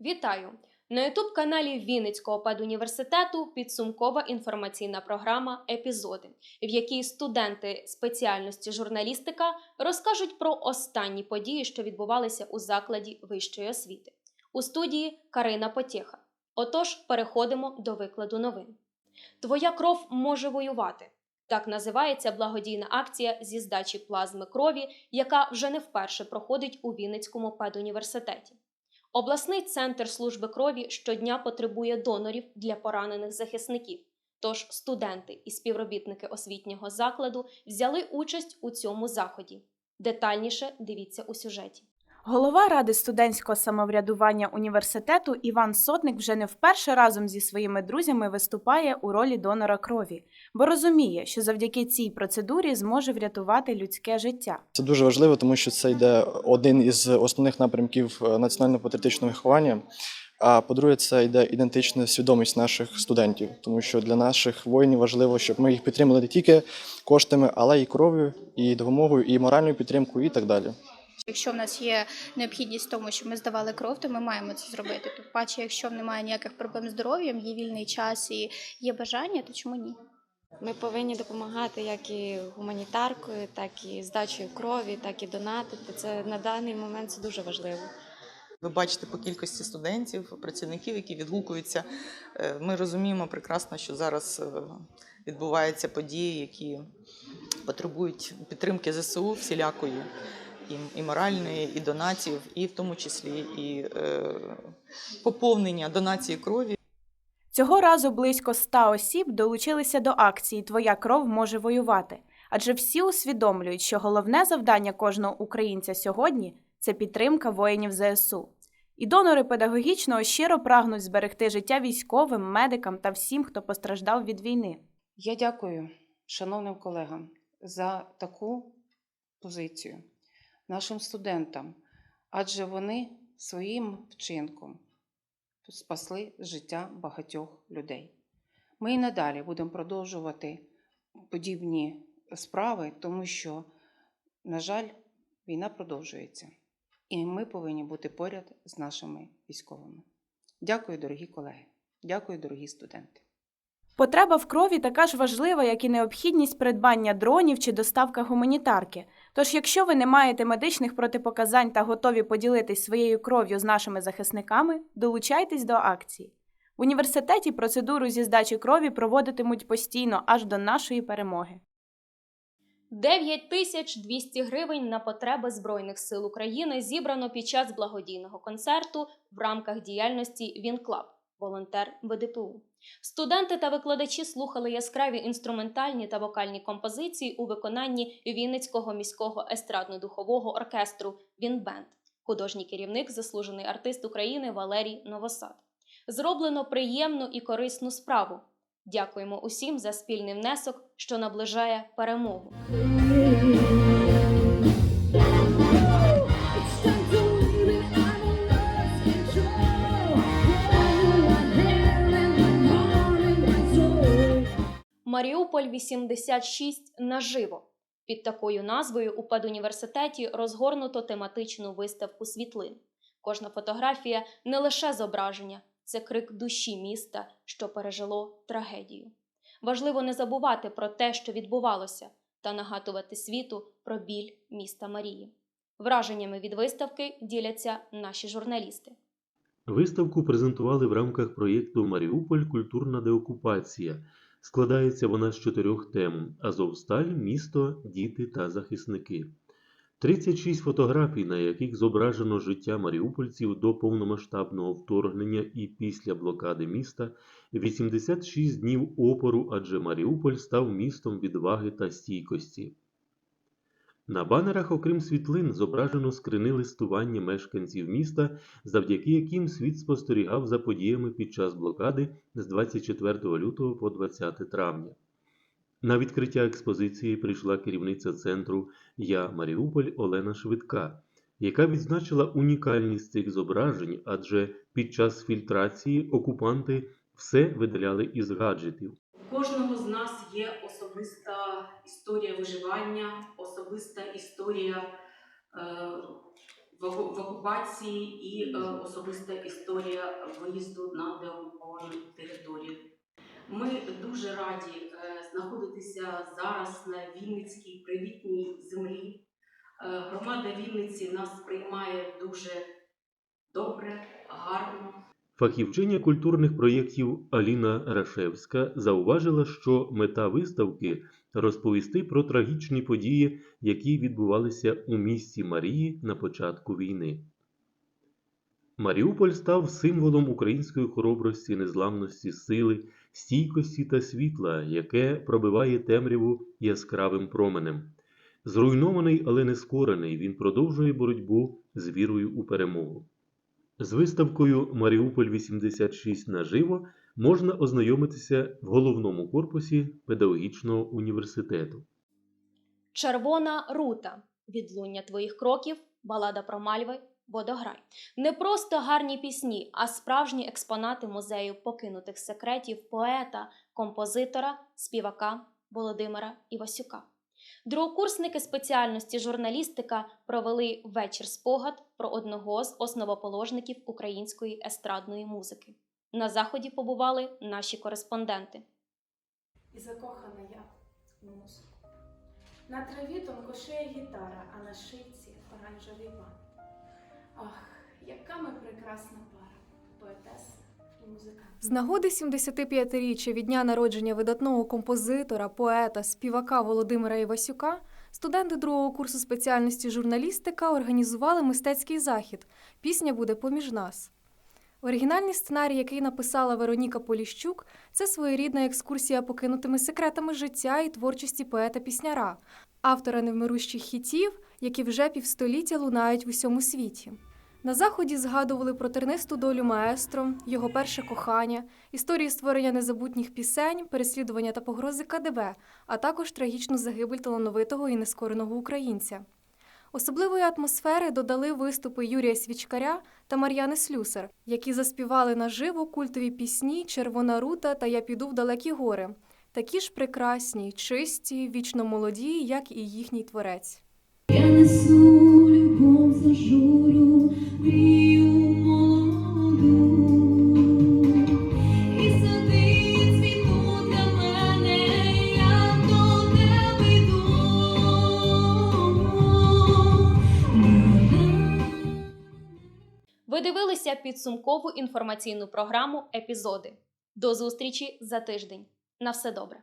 Вітаю! На ютуб каналі Вінницького педуніверситету підсумкова інформаційна програма Епізоди, в якій студенти спеціальності журналістика розкажуть про останні події, що відбувалися у закладі вищої освіти. У студії Карина Потєха. Отож, переходимо до викладу новин. Твоя кров може воювати. Так називається благодійна акція зі здачі плазми крові, яка вже не вперше проходить у Вінницькому педуніверситеті. Обласний центр служби крові щодня потребує донорів для поранених захисників. Тож студенти і співробітники освітнього закладу взяли участь у цьому заході. Детальніше дивіться у сюжеті. Голова ради студентського самоврядування університету Іван Сотник вже не вперше разом зі своїми друзями виступає у ролі донора крові, бо розуміє, що завдяки цій процедурі зможе врятувати людське життя. Це дуже важливо, тому що це йде один із основних напрямків е, національно-патріотичного виховання. А по-друге, це йде ідентична свідомість наших студентів, тому що для наших воїнів важливо, щоб ми їх підтримали не тільки коштами, але й кров'ю, і допомогою, і моральною підтримкою, і так далі. Якщо в нас є необхідність в тому, що ми здавали кров, то ми маємо це зробити. Тим паче, якщо немає ніяких проблем з здоров'ям, є вільний час і є бажання, то чому ні? Ми повинні допомагати як і гуманітаркою, так і здачею крові, так і донатити. Це на даний момент це дуже важливо. Ви бачите по кількості студентів, працівників, які відгукуються. Е, Ми розуміємо прекрасно, що зараз е, відбуваються події, які потребують підтримки ЗСУ всілякої, і, і моральної, і донатів, і в тому числі і е, поповнення донації крові. Цього разу близько 100 осіб долучилися до акції Твоя кров може воювати. Адже всі усвідомлюють, що головне завдання кожного українця сьогодні це підтримка воїнів ЗСУ. І донори педагогічного щиро прагнуть зберегти життя військовим, медикам та всім, хто постраждав від війни. Я дякую шановним колегам за таку позицію, нашим студентам, адже вони своїм вчинком спасли життя багатьох людей. Ми і надалі будемо продовжувати подібні справи, тому що, на жаль, війна продовжується, і ми повинні бути поряд з нашими військовими. Дякую, дорогі колеги. Дякую, дорогі студенти. Потреба в крові така ж важлива, як і необхідність придбання дронів чи доставка гуманітарки. Тож, якщо ви не маєте медичних протипоказань та готові поділитись своєю кров'ю з нашими захисниками, долучайтесь до акції. В університеті процедуру зі здачі крові проводитимуть постійно аж до нашої перемоги. 9200 гривень на потреби Збройних сил України зібрано під час благодійного концерту в рамках діяльності Вінклаб волонтер ВДПУ. Студенти та викладачі слухали яскраві інструментальні та вокальні композиції у виконанні Вінницького міського естрадно-духового оркестру Вінбенд, художній керівник, заслужений артист України Валерій Новосад. Зроблено приємну і корисну справу. Дякуємо усім за спільний внесок, що наближає перемогу. Маріуполь 86 наживо. Під такою назвою у педуніверситеті розгорнуто тематичну виставку світлин. Кожна фотографія не лише зображення, це крик душі міста, що пережило трагедію. Важливо не забувати про те, що відбувалося, та нагадувати світу про біль міста Марії. Враженнями від виставки діляться наші журналісти. Виставку презентували в рамках проєкту Маріуполь Культурна деокупація. Складається вона з чотирьох тем: Азовсталь, місто, діти та захисники. 36 фотографій, на яких зображено життя маріупольців до повномасштабного вторгнення і після блокади міста, 86 днів опору, адже Маріуполь став містом відваги та стійкості. На банерах, окрім світлин, зображено скрини листування мешканців міста, завдяки яким світ спостерігав за подіями під час блокади з 24 лютого по 20 травня. На відкриття експозиції прийшла керівниця центру Я Маріуполь Олена Швидка, яка відзначила унікальність цих зображень, адже під час фільтрації окупанти все видаляли із гаджетів. У кожного з нас є особиста історія виживання, особиста історія е, в окупації і е, особиста історія виїзду на деокуповану територію. Ми дуже раді е, знаходитися зараз на Вінницькій привітній землі. Е, Громада Вінниці нас приймає дуже добре, гарно. Фахівчиня культурних проєктів Аліна Рашевська зауважила, що мета виставки розповісти про трагічні події, які відбувалися у місті Марії на початку війни. Маріуполь став символом української хоробрості, незламності, сили, стійкості та світла, яке пробиває темряву яскравим променем. Зруйнований, але не скорений, він продовжує боротьбу з вірою у перемогу. З виставкою Маріуполь 86 наживо можна ознайомитися в головному корпусі педагогічного університету. Червона рута. Відлуння твоїх кроків, балада про мальви, водограй. Не просто гарні пісні, а справжні експонати музею покинутих секретів поета, композитора, співака Володимира Івасюка. Другокурсники спеціальності журналістика провели вечір спогад про одного з основоположників української естрадної музики. На заході побували наші кореспонденти. І закохана я в музику. На траві тонкошея гітара, а на шийці оранжевий бан. Ах, яка ми прекрасна пара, поетеса. З нагоди 75-річчя від дня народження видатного композитора, поета, співака Володимира Івасюка, студенти другого курсу спеціальності журналістика організували мистецький захід. Пісня буде поміж нас. Оригінальний сценарій, який написала Вероніка Поліщук, це своєрідна екскурсія покинутими секретами життя і творчості поета-пісняра, автора невмирущих хітів, які вже півстоліття лунають в усьому світі. На заході згадували про тернисту долю маестро, його перше кохання, історії створення незабутніх пісень, переслідування та погрози КДБ, а також трагічну загибель талановитого і нескореного українця. Особливої атмосфери додали виступи Юрія Свічкаря та Мар'яни Слюсар, які заспівали наживо культові пісні Червона рута та Я піду в далекі гори, такі ж прекрасні, чисті, вічно молоді, як і їхній творець. Я несу любов Ви дивилися підсумкову інформаційну програму Епізоди. До зустрічі за тиждень. На все добре!